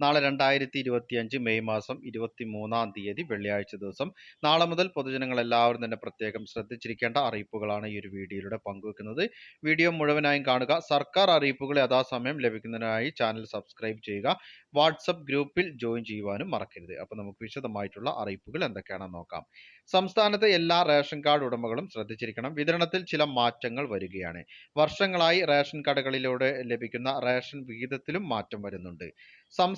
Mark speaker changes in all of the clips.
Speaker 1: നാളെ രണ്ടായിരത്തി ഇരുപത്തിയഞ്ച് മെയ് മാസം ഇരുപത്തി മൂന്നാം തീയതി വെള്ളിയാഴ്ച ദിവസം. നാളെ മുതൽ പൊതുജനങ്ങൾ എല്ലാവരും തന്നെ പ്രത്യേകം ശ്രദ്ധിച്ചിരിക്കേണ്ട അറിയിപ്പുകളാണ് ഈ ഒരു വീഡിയോയിലൂടെ പങ്കുവെക്കുന്നത്. വീഡിയോ മുഴുവനായും കാണുക. സർക്കാർ അറിയിപ്പുകൾ യഥാസമയം ലഭിക്കുന്നതിനായി ചാനൽ സബ്സ്ക്രൈബ് ചെയ്യുക. വാട്സപ്പ് ഗ്രൂപ്പിൽ ജോയിൻ ചെയ്യുവാനും മറക്കരുത്. അപ്പോൾ നമുക്ക് വിശദമായിട്ടുള്ള അറിയിപ്പുകൾ എന്തൊക്കെയാണെന്ന് നോക്കാം. സംസ്ഥാനത്തെ എല്ലാ റേഷൻ കാർഡ് ഉടമകളും ശ്രദ്ധിച്ചിരിക്കണം. വിതരണത്തിൽ ചില മാറ്റങ്ങൾ വരികയാണ്. വർഷങ്ങളായി റേഷൻ കടകളിലൂടെ ലഭിക്കുന്ന റേഷൻ വിഹിതത്തിലും മാറ്റം വരുന്നുണ്ട്.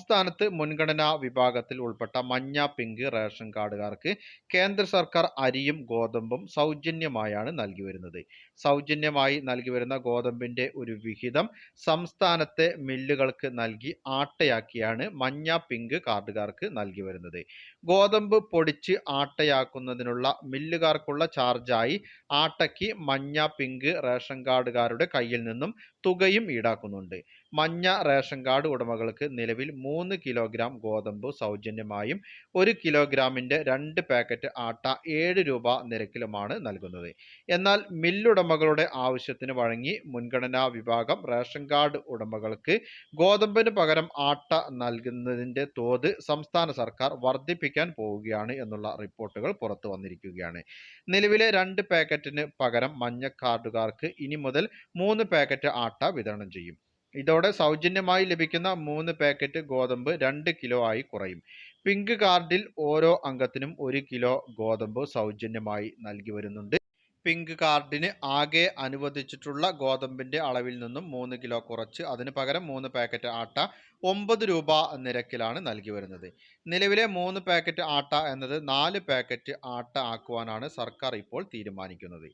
Speaker 1: സംസ്ഥാനത്ത് മുൻഗണനാ വിഭാഗത്തിൽ ഉൾപ്പെട്ട മഞ്ഞ പിങ്ക് റേഷൻ കാർഡുകാർക്ക് കേന്ദ്ര സർക്കാർ അരിയും ഗോതമ്പും സൗജന്യമായാണ് നൽകി വരുന്നത്. സൗജന്യമായി നൽകി വരുന്ന ഗോതമ്പിന്റെ ഒരു വിഹിതം സംസ്ഥാനത്തെ മില്ലുകൾക്ക് നൽകി ആട്ടയാക്കിയാണ് മഞ്ഞ പിങ്ക് കാർഡുകാർക്ക് നൽകി വരുന്നത്. ഗോതമ്പ് പൊടിച്ച് ആട്ടയാക്കുന്നതിനുള്ള മില്ലുകാർക്കുള്ള ചാർജായി ആട്ടയ്ക്ക് മഞ്ഞ പിങ്ക് റേഷൻ കാർഡുകാരുടെ കയ്യിൽ നിന്നും തുകയും ഈടാക്കുന്നുണ്ട്. മഞ്ഞ റേഷൻ കാർഡ് ഉടമകൾക്ക് നിലവിൽ മൂന്ന് കിലോഗ്രാം ഗോതമ്പ് സൗജന്യമായും ഒരു കിലോഗ്രാമിന്റെ രണ്ട് പാക്കറ്റ് ആട്ട ഏഴ് രൂപ നിരക്കിലുമാണ് നൽകുന്നത്. എന്നാൽ മില്ലുടമകളുടെ ആവശ്യത്തിന് വഴങ്ങി മുൻഗണനാ വിഭാഗം റേഷൻ കാർഡ് ഉടമകൾക്ക് ഗോതമ്പിന് പകരം ആട്ട നൽകുന്നതിന്റെ തോത് സംസ്ഥാന സർക്കാർ വർദ്ധിപ്പിക്കാൻ പോവുകയാണ് എന്നുള്ള റിപ്പോർട്ടുകൾ പുറത്തു വന്നിരിക്കുകയാണ്. നിലവിലെ രണ്ട് പാക്കറ്റിന് പകരം മഞ്ഞ കാർഡുകാർക്ക് ഇനി മുതൽ മൂന്ന് പാക്കറ്റ് ആട്ട വിതരണം ചെയ്യും. ഇതോടെ സൗജന്യമായി ലഭിക്കുന്ന മൂന്ന് പാക്കറ്റ് ഗോതമ്പ് രണ്ട് കിലോ ആയി കുറയും. പിങ്ക് കാർഡിൽ ഓരോ അംഗത്തിനും ഒരു കിലോ ഗോതമ്പ് സൗജന്യമായി നൽകി വരുന്നുണ്ട്. പിങ്ക് കാർഡിന് ആകെ അനുവദിച്ചിട്ടുള്ള ഗോതമ്പിന്റെ അളവിൽ നിന്നും മൂന്ന് കിലോ കുറച്ച് അതിന് പകരം മൂന്ന് പാക്കറ്റ് ആട്ട ഒമ്പത് രൂപ നിരക്കിലാണ് നൽകി വരുന്നത്. നിലവിലെ മൂന്ന് പാക്കറ്റ് ആട്ട എന്നത് നാല് പാക്കറ്റ് ആട്ട ആക്കുവാനാണ് സർക്കാർ ഇപ്പോൾ തീരുമാനിക്കുന്നത്.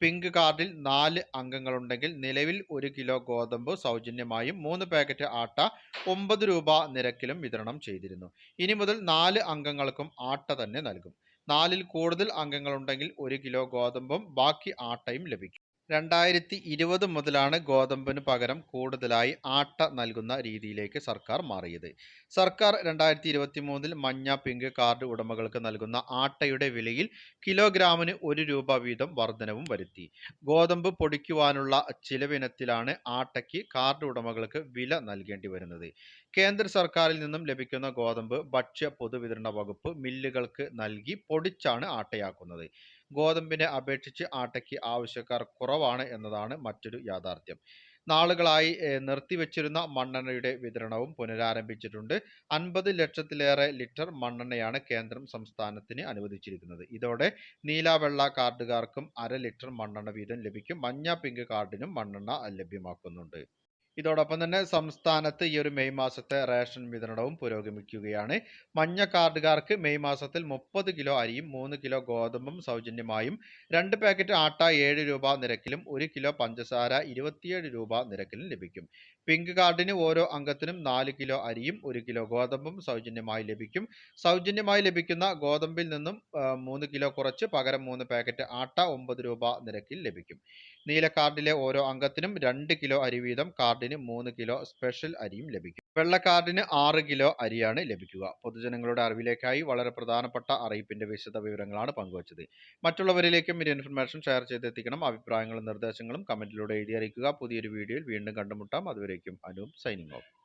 Speaker 1: പിങ്ക് കാർഡിൽ നാല് അംഗങ്ങളുണ്ടെങ്കിൽ നിലവിൽ ഒരു കിലോ ഗോതമ്പ് സൗജന്യമായും മൂന്ന് പാക്കറ്റ് ആട്ട ഒമ്പത് രൂപ നിരക്കിലും വിതരണം ചെയ്തിരുന്നു. ഇനി മുതൽ നാല് അംഗങ്ങൾക്കും ആട്ട തന്നെ നൽകും. നാലിൽ കൂടുതൽ അംഗങ്ങളുണ്ടെങ്കിൽ ഒരു കിലോ ഗോതമ്പും ബാക്കി ആട്ടയും ലഭിക്കും. രണ്ടായിരത്തി ഇരുപത് മുതലാണ് ഗോതമ്പിന് പകരം കൂടുതലായി ആട്ട നൽകുന്ന രീതിയിലേക്ക് സർക്കാർ മാറിയത്. സർക്കാർ രണ്ടായിരത്തി ഇരുപത്തി മൂന്നിൽ മഞ്ഞ പിങ്ക് കാർഡ് ഉടമകൾക്ക് നൽകുന്ന ആട്ടയുടെ വിലയിൽ കിലോഗ്രാമിന് ഒരു രൂപ വീതം വർധനവും വരുത്തി. ഗോതമ്പ് പൊടിക്കുവാനുള്ള ചിലവിനത്തിലാണ് ആട്ടയ്ക്ക് കാർഡ് ഉടമകൾക്ക് വില നൽകേണ്ടി വരുന്നത്. കേന്ദ്ര സർക്കാരിൽ നിന്നും ലഭിക്കുന്ന ഗോതമ്പ് ഭക്ഷ്യ പൊതുവിതരണ വകുപ്പ് മില്ലുകൾക്ക് നൽകി പൊടിച്ചാണ് ആട്ടയാക്കുന്നത്. ഗോതമ്പിനെ അപേക്ഷിച്ച് ആട്ടയ്ക്ക് ആവശ്യക്കാർ കുറവാണ് എന്നതാണ് മറ്റൊരു യാഥാർത്ഥ്യം. നാളുകളായി നിർത്തിവെച്ചിരുന്ന മണ്ണെണ്ണയുടെ വിതരണവും പുനരാരംഭിച്ചിട്ടുണ്ട്. അൻപത് ലക്ഷത്തിലേറെ ലിറ്റർ മണ്ണെണ്ണയാണ് കേന്ദ്രം സംസ്ഥാനത്തിന് അനുവദിച്ചിരിക്കുന്നത്. ഇതോടെ നീല വെള്ള കാർഡുകാർക്കും അര ലിറ്റർ മണ്ണെണ്ണ വീതം ലഭിക്കും. മഞ്ഞ പിങ്ക് കാർഡിനും മണ്ണെണ്ണ ലഭ്യമാക്കുന്നുണ്ട്. ഇതോടൊപ്പം തന്നെ സംസ്ഥാനത്ത് ഈ ഒരു മെയ് മാസത്തെ റേഷൻ വിതരണവും പുരോഗമിക്കുകയാണ്. മഞ്ഞ കാർഡുകാർക്ക് മെയ് മാസത്തിൽ മുപ്പത് കിലോ അരിയും മൂന്ന് കിലോ ഗോതമ്പും സൗജന്യമായും രണ്ട് പാക്കറ്റ് ആട്ട ഏഴ് രൂപ നിരക്കിലും ഒരു കിലോ പഞ്ചസാര ഇരുപത്തിയേഴ് രൂപ നിരക്കിലും ലഭിക്കും. പിങ്ക് കാർഡിന് ഓരോ അംഗത്തിനും നാല് കിലോ അരിയും ഒരു കിലോ ഗോതമ്പും സൗജന്യമായി ലഭിക്കും. സൗജന്യമായി ലഭിക്കുന്ന ഗോതമ്പിൽ നിന്നും മൂന്ന് കിലോ കുറച്ച് പകരം മൂന്ന് പാക്കറ്റ് ആട്ട ഒമ്പത് രൂപ നിരക്കിൽ ലഭിക്കും. നീല കാർഡിലെ ഓരോ അംഗത്തിനും രണ്ട് കിലോ അരി വീതം കാർഡിന് മൂന്ന് കിലോ സ്പെഷ്യൽ അരിയും ലഭിക്കും. വെള്ള കാർഡിന് ആറ് കിലോ അരിയാണ് ലഭിക്കുക. പൊതുജനങ്ങളുടെ അറിവിലേക്കായി വളരെ പ്രധാനപ്പെട്ട അറിയിപ്പിന്റെ വിശദ വിവരങ്ങളാണ് പങ്കുവച്ചത്. മറ്റുള്ളവരിലേക്കും ഈ ഇൻഫർമേഷൻ ഷെയർ ചെയ്തെത്തിക്കണം. അഭിപ്രായങ്ങളും നിർദ്ദേശങ്ങളും കമന്റിലൂടെ എഴുതി അറിയിക്കുക. പുതിയൊരു വീഡിയോയിൽ വീണ്ടും കണ്ടുമുട്ടാം. അതുവരേക്കും അനൂപ് സൈനിങ് ഓഫ്.